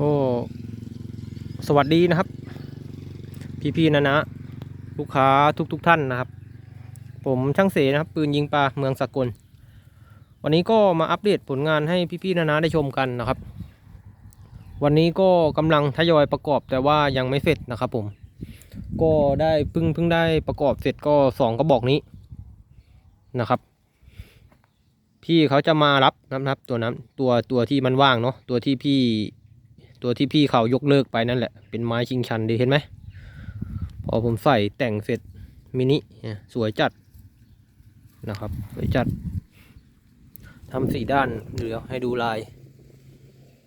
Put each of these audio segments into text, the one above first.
ก็สวัสดีนะครับ พี่ๆนะนะลูกค้าทุกๆทท่านนะครับ ผมช่างเสนะครับ ปืนยิงปลาเมืองสกล วันนี้ก็มาอัปเดตผลงานให้พี่ๆนะนะได้ชมกันนะครับ วันนี้ก็กำลังทยอยประกอบแต่ว่ายังไม่เสร็จนะครับ ผม ก็ได้เพิ่งเพิ่งได้ประกอบเสร็จก็สองกระบอกนี้นะครับ พี่เขาจะมารับนะครับ ตัวนั้นตัวตัวที่มันว่างเนาะตัวที่พี่ ตัวที่พี่เขายกเลิกไปนั่นแหละ เป็นไม้ชิงชันดีเห็นไหม พอผมใส่แต่งเสร็จมินิเนี่ยสวยจัดนะครับ สวยจัดทำสีด้านเดี๋ยวให้ดูลาย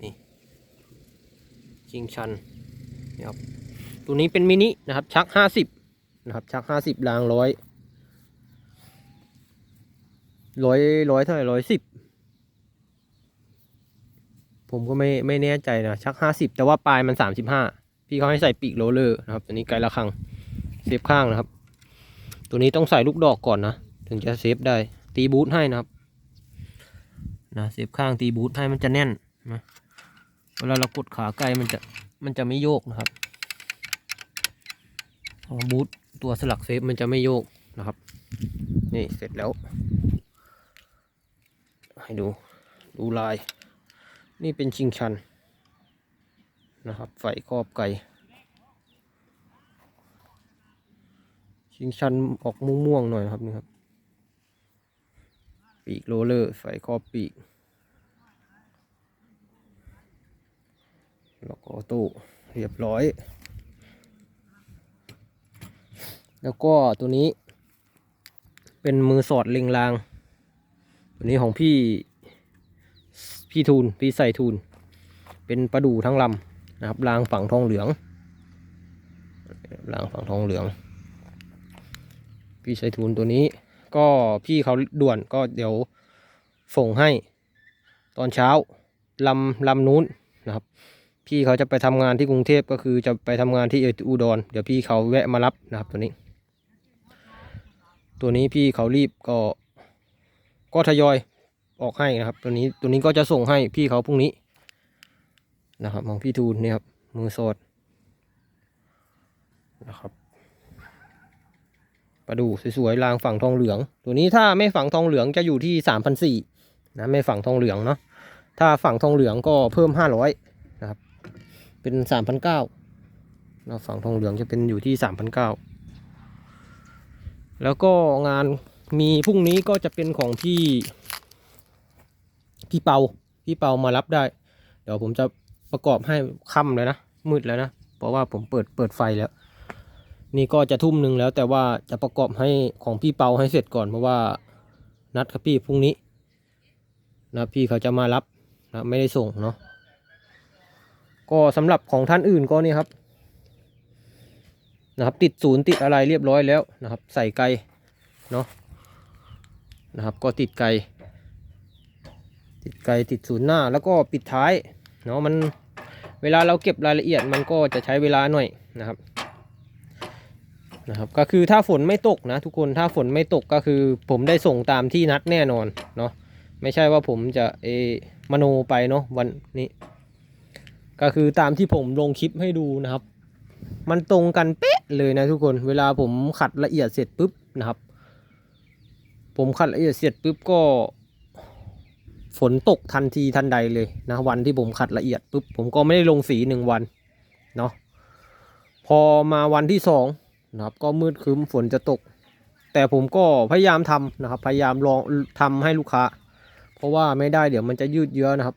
นี่ชิงชันนี่ครับตัวนี้เป็นมินินะครับ ชักห้าสิบนะครับ ชักห้าสิบรางร้อยร้อยร้อยเท่าไหร่ร้อยสิบ ผมก็ไม่ไม่แน่ใจนะชักห้าสิบแต่ว่าปลายมันสามสิบห้าพี่เขาให้ใส่ปีกโรเลอร์นะครับตัวนี้ไกลละครังเซฟข้างนะครับ ตัวนี้ต้องใส่ลูกดอกก่อนนะถึงจะเซฟได้ตีบูทให้นะครับนะเซฟข้างตีบูทให้มันจะแน่นนะเวลาเรากดขาไกลมันจะมันจะไม่โยกนะครับบูทตัวสลักเซฟมันจะไม่โยกนะครับ นี่เสร็จแล้ว ให้ดูดูลาย นี่เป็นชิงชันนะครับไฟครอบไก่ ชิงชันออกม่วงๆหน่อยนะครับนี่ครับ ปีกโรเลอร์ไฟครอบปีก แล้วก็ตู้เรียบร้อย แล้วก็ตัวนี้ เป็นมือสอดเล็งราง ตัวนี้ของพี่ พี่ทูลพี่ใส่ทูลเป็นประดู่ทั้งลำนะครับรางฝั่งทองเหลืองรางฝั่งทองเหลือง พี่ใส่ทูลตัวนี้ ก็พี่เขาด่วนก็เดี๋ยวส่งให้ ตอนเช้าลำลำนู้นนะครับ พี่เขาจะไปทำงานที่กรุงเทพก็คือจะไปทำงานที่อุดรเดี๋ยวพี่เขาแวะมารับนะครับตัวนี้ ตัวนี้พี่เขารีบก็ก็ทยอย ออกให้นะครับ ตัวนี้ตัวนี้ก็จะส่งให้พี่เขาพรุ่งนี้ นะครับของพี่ทูนนี่ครับมือสดนะครับประดูสวยๆรางฝั่งทองเหลือง ตัวนี้ถ้าไม่ฝั่งทองเหลืองจะอยู่ที่สามพันสี่นะไม่ฝั่งทองเหลืองเนาะถ้าฝั่งทองเหลืองก็เพิ่มห้าร้อยนะครับเป็นสามพันเก้านะฝั่งทองเหลืองจะเป็นอยู่ที่สามพันเก้าแล้วก็งานมีพรุ่งนี้ก็จะเป็นของพี่ พี่เปาพี่เปามารับได้ เดี๋ยวผมจะประกอบให้ค่ำเลยนะมืดแล้วนะเพราะว่าผมเปิดเปิดไฟแล้ว นี่ก็จะทุ่มหนึ่งแล้วแต่ว่าจะประกอบให้ของพี่เปาให้เสร็จก่อนเพราะว่านัดกับพี่พรุ่งนี้นะพี่เขาจะมารับนะไม่ได้ส่งเนาะก็สำหรับของท่านอื่นก็นี่ครับนะครับ ติดศูนย์ติดอะไรเรียบร้อยแล้วนะครับ ใส่ไกลเนาะนะครับ ก็ติดไกล ติดไกลติดศูนย์หน้าแล้วก็ปิดท้ายเนาะมันเวลาเราเก็บรายละเอียดมันก็จะใช้เวลาหน่อยนะครับนะครับก็คือถ้าฝนไม่ตกนะทุกคนถ้าฝนไม่ตกก็คือผมได้ส่งตามที่นัดแน่นอนเนาะไม่ใช่ว่าผมจะเอมโนไปเนาะวันนี้ก็คือตามที่ผมลงคลิปให้ดูนะครับ มันตรงกันเป๊ะเลยนะทุกคนเวลาผมขัดละเอียดเสร็จปุ๊บนะครับ ผมขัดละเอียดเสร็จปุ๊บก็ ฝนตกทันทีทันใดเลยนะวันที่ผมขัดละเอียดปุ๊บผมก็ไม่ได้ลงสีหนึ่งวันเนาะพอมาวันที่สองนะครับก็มืดครึ้มฝนจะตก แต่ผมก็พยายามทำนะครับ พยายามลองทำให้ลูกค้า เพราะว่าไม่ได้เดี๋ยวมันจะยืดเยื้อนะครับ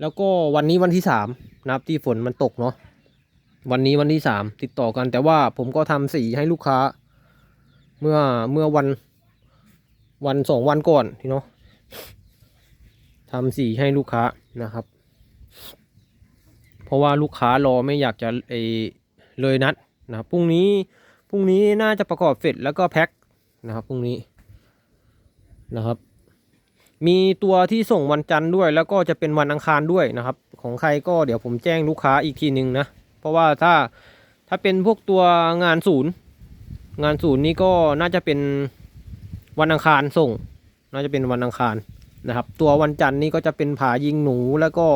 แล้วก็วันนี้วันที่สามนะครับที่ฝนมันตกเนาะวันนี้วันที่สามติดต่อกัน แต่ว่าผมก็ทำสีให้ลูกค้า เมื่อเมื่อวันวันสองวันก่อนที่เนาะ ทำสีให้ลูกค้านะครับ เพราะว่าลูกค้ารอไม่อยากจะเอเลยนัดนะครับพรุ่งนี้พรุ่งนี้น่าจะประกอบเสร็จแล้วก็แพ็คนะครับพรุ่งนี้นะครับ มีตัวที่ส่งวันจันทร์ด้วย แล้วก็จะเป็นวันอังคารด้วยนะครับ ของใครก็เดี๋ยวผมแจ้งลูกค้าอีกทีหนึ่งนะ เพราะว่าถ้าถ้าเป็นพวกตัวงานศูนย์งานศูนย์นี้ก็น่าจะเป็นวันอังคารส่ง น่าจะเป็นวันอังคาร นะครับ ตัววันจันทร์นี่ก็จะเป็นผายิงหนูแล้วก็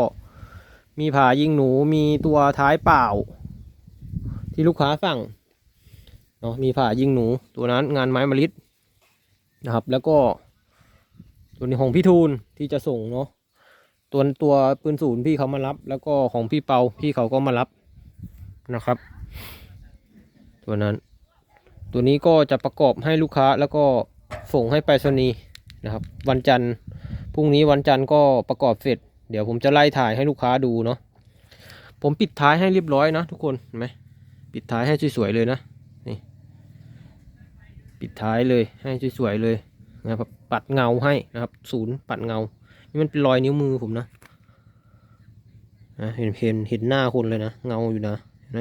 มีผายิงหนูมีตัวท้ายเปล่า ที่ลูกค้าสั่งเนาะมีผายิงหนูตัวนั้นงานไม้มะลิดนะครับ แล้วก็ตัวนี้ของพี่ทูลที่จะส่งเนาะตัวตัวปืนศูนย์พี่เขามารับ แล้วก็ของพี่เปาพี่เขาก็มารับนะครับ ตัวนั้น ตัวนี้ก็จะประกอบให้ลูกค้าแล้วก็ส่งให้ไปรษณีย์ นะครับ วันจันทร์พรุ่งนี้วันจันทร์ก็ประกอบเสร็จ เดี๋ยวผมจะไล่ถ่ายให้ลูกค้าดูเนาะผมปิดท้ายให้เรียบร้อยนะทุกคนเห็นไหมปิดท้ายให้สวยๆเลยนะนี่ ปิดท้ายเลยให้สวยๆเลยนะครับปัดเงาให้นะครับ ศูนย์ปัดเงา นี่มันเป็นรอยนิ้วมือผมนะนะเห็นเห็นเห็นหน้าคนเลยนะเงาอยู่นะเห็นไหม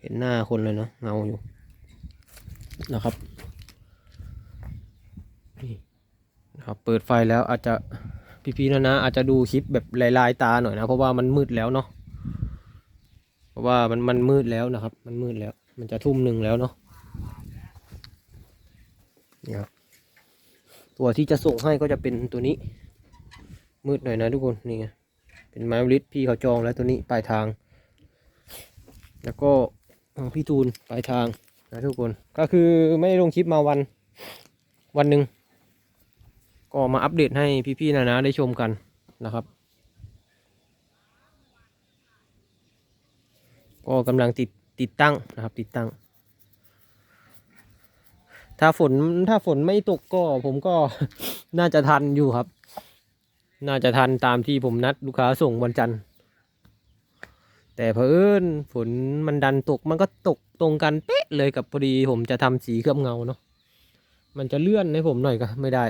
เห็นหน้าคนเลยนะเงาอยู่นะครับนี่ นะครับเปิดไฟแล้วอาจจะพี่ๆนะนะอาจจะดูคลิปแบบลายๆตาหน่อยนะ เพราะว่ามันมืดแล้วเนาะเพราะว่ามันมันมืดแล้วนะครับ มันมืดแล้ว มันจะทุ่มหนึ่งแล้วเนาะนี่ครับตัวที่จะส่งให้ก็จะเป็นตัวนี้ มืดหน่อยนะทุกคนนี่ไงเป็นไม้ลิตพี่เขาจองแล้วตัวนี้ปลายทาง แล้วก็พี่ทูลปลายทางนะทุกคน ก็คือไม่ได้ลงคลิปมาวันวันหนึ่ง ก็มาอัปเดตให้พี่ๆนะนะได้ชมกันนะครับ ก็กำลังติดติดตั้งนะครับ ติดตั้ง ถ้าฝนถ้าฝนไม่ตกก็ผมก็น่าจะทันอยู่ครับ น่าจะทันตามที่ผมนัดลูกค้าส่งวันจันทร์แต่เพอเอิญฝนมันดันตกมันก็ตกตรงกันเป๊ะเลยกับพอดีผมจะทำสีเคลือบเงาเนาะมันจะเลื่อนให้ผมหน่อยก็ไม่ได้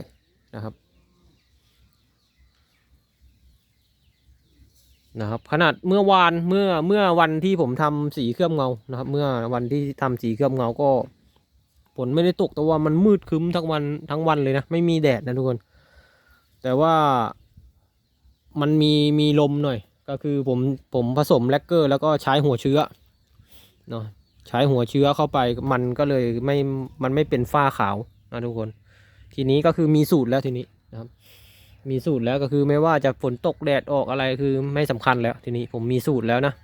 นะครับ นะครับ ขนาดเมื่อวานเมื่อเมื่อวันที่ผมทำสีเคลือบเงานะครับ เมื่อวันที่ทำสีเคลือบเงาก็ฝนไม่ได้ตกแต่ว่ามันมืดคึ้มทั้งวันทั้งวันเลยนะไม่มีแดดนะทุกคน แต่ว่ามันมีมีลมหน่อย ก็คือผมผมผสมแลกเกอร์ แล้วก็ใช้หัวเชื้อเนาะใช้หัวเชื้อเข้าไปมันก็เลยไม่มันไม่เป็นฝ้าขาวนะทุกคน ทีนี้ก็คือมีสูตรแล้วทีนี้นะครับ มีสูตรแล้วก็คือไม่ว่าจะฝนตกแดดออกอะไรคือไม่สำคัญแล้ว ทีนี้ผมมีสูตรแล้วนะ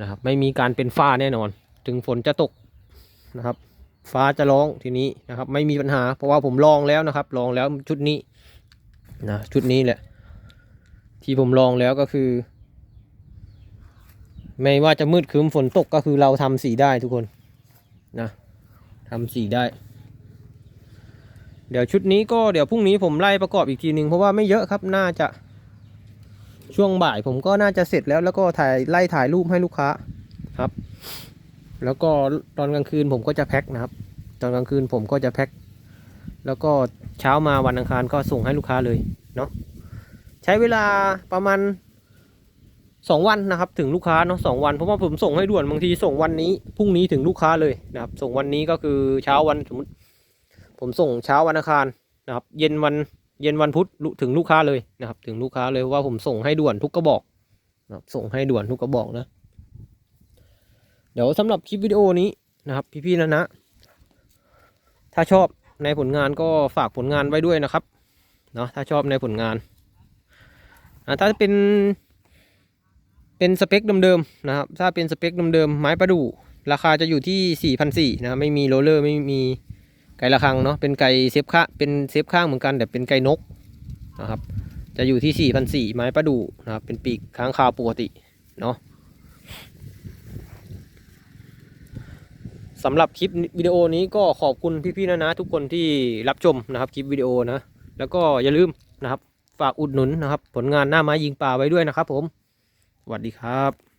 นะครับ ไม่มีการเป็นฝ้าแน่นอน ถึงฝนจะตกนะครับ ฟ้าจะร้องทีนี้นะครับ ไม่มีปัญหา เพราะว่าผมลองแล้วนะครับ ลองแล้วชุดนี้นะชุดนี้แหละ ที่ผมลองแล้วก็คือ ไม่ว่าจะมืดครึ้มฝนตกก็คือเราทำสีได้ทุกคนนะทำสีได้ เดี๋ยวชุดนี้ก็เดี๋ยวพรุ่งนี้ผมไล่ประกอบอีกทีหนึ่งเพราะว่าไม่เยอะครับน่าจะ ช่วงบ่ายผมก็น่าจะเสร็จแล้วแล้วก็ถ่ายไล่ถ่ายรูปให้ลูกค้าครับ แล้วก็ตอนกลางคืนผมก็จะแพ็คนะครับ ตอนกลางคืนผมก็จะแพ็คแล้วก็เช้ามาวันอังคารก็ส่งให้ลูกค้าเลยเนาะใช้เวลาประมาณสองวันนะครับ ถึงลูกค้าเนาะสองวันเพราะว่าผมส่งให้ด่วนบางทีส่งวันนี้พรุ่งนี้ถึงลูกค้าเลยนะครับ ส่งวันนี้ก็คือเช้าวันสมมติ ผมส่งเช้าวันอังคารนะครับ เย็นวันเย็นวันพุธถึงลูกค้าเลยนะครับ ถึงลูกค้าเลยว่าผมส่งให้ด่วนทุกกระบอกนะครับส่งให้ด่วนทุกกระบอกนะ เดี๋ยวสำหรับคลิปวิดีโอนี้นะครับ พี่ๆนะนะ ถ้าชอบในผลงานก็ฝากผลงานไว้ด้วยนะครับเนาะถ้าชอบในผลงานอ่าถ้าเป็นเป็นสเปคเดิมๆนะครับ ถ้าเป็นสเปคเดิมๆไม้ประดู่ราคาจะอยู่ที่4 4 0 0นะไม่มีโรลเลอร์ไม่มี ไก่ระฆังเนาะเป็นไก่เซฟข้าเป็นเซฟข้างเหมือนกันแต่เป็นไก่นกนะครับจะอยู่ที่4 4 0 0ไม้ประดู่นะครับเป็นปีกค้างคาวปกติเนาะสำหรับคลิปวิดีโอนี้ก็ขอบคุณพี่ๆนะนะทุกคนที่รับชมนะครับคลิปวิดีโอนะ แล้วก็อย่าลืมนะครับ ฝากอุดหนุนนะครับ ผลงานหน้าไม้ยิงปลาไว้ด้วยนะครับผมสวัสดีครับ